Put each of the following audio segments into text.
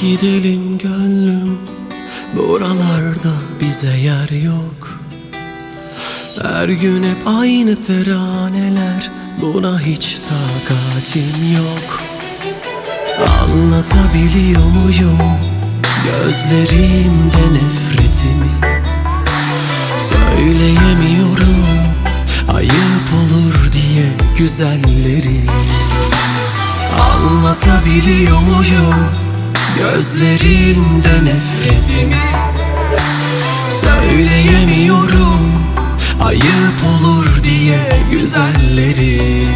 gidelim gönlüm Buralarda bize yer yok. Her gün hep aynı teraneler Buna hiç takatim yok. Anlatabiliyor muyum? Gözlerimde nefretimi Söyleyemiyorum. Ayıp olur diye güzelleri Anlatabiliyor muyum Gözlerimde nefretimi Söyleyemiyorum Ayıp olur diye güzelleri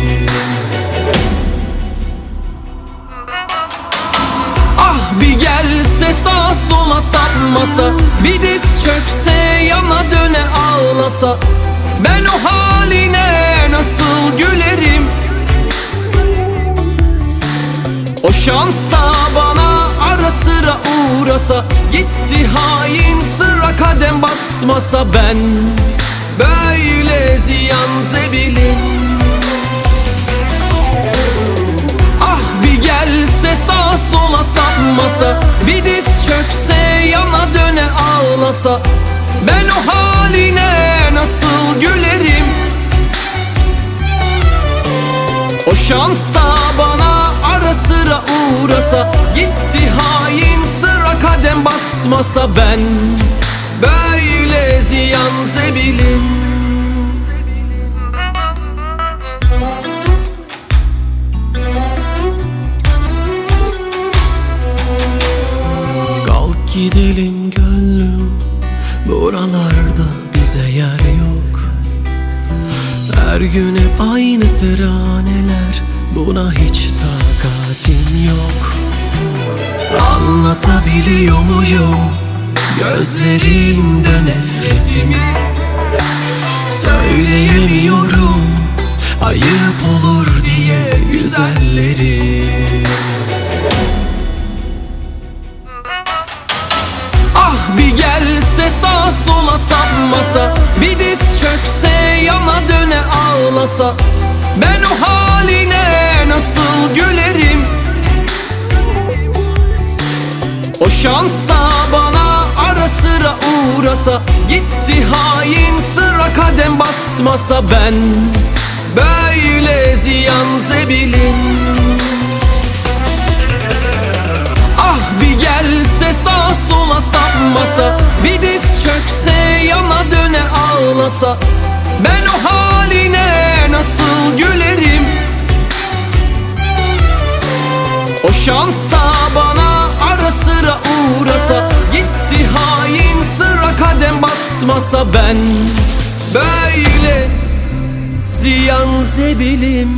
Ah bir gelse sağ sola sapmasa Bir diz çökse yana döne ağlasa Ben o haline nasıl gülerim? O şans da bana ara sıra uğrasa Gitti hain sıra kadem basmasa Ben. Böyle ziyan zebilim Ah bir gelse sağ sola sapmasa Bir diz çökse yana döne ağlasa. Ben o haline nasıl gülerim? O şans da bana ara sıra uğrasa Gitti hain sıra kadem basmasa Ben. Böyle ziyan zebilim. Gidelim gönlüm Buralarda bize yer yok. Her gün hep aynı teraneler Buna hiç takatim yok. Anlatabiliyor muyum? Gözlerimde nefretimi Söyleyemiyorum. Ayıp olur diye güzelleri Ah bir gelse sağ sola sapmasa Bir diz çökse yana döne ağlasa Ben o haline nasıl gülerim? O şans da bana ara sıra uğrasa Gitti hain sıra kadem basmasa Ben. Böyle ziyan zebilim. Ah bir gelse sağ sola sapmasa Bir diz çökse yana döne ağlasa. Ben o haline nasıl gülerim O şans da bana ara sıra uğrasa Gitti hain sıra kadem basmasa Ben. Böyle ziyan zebilim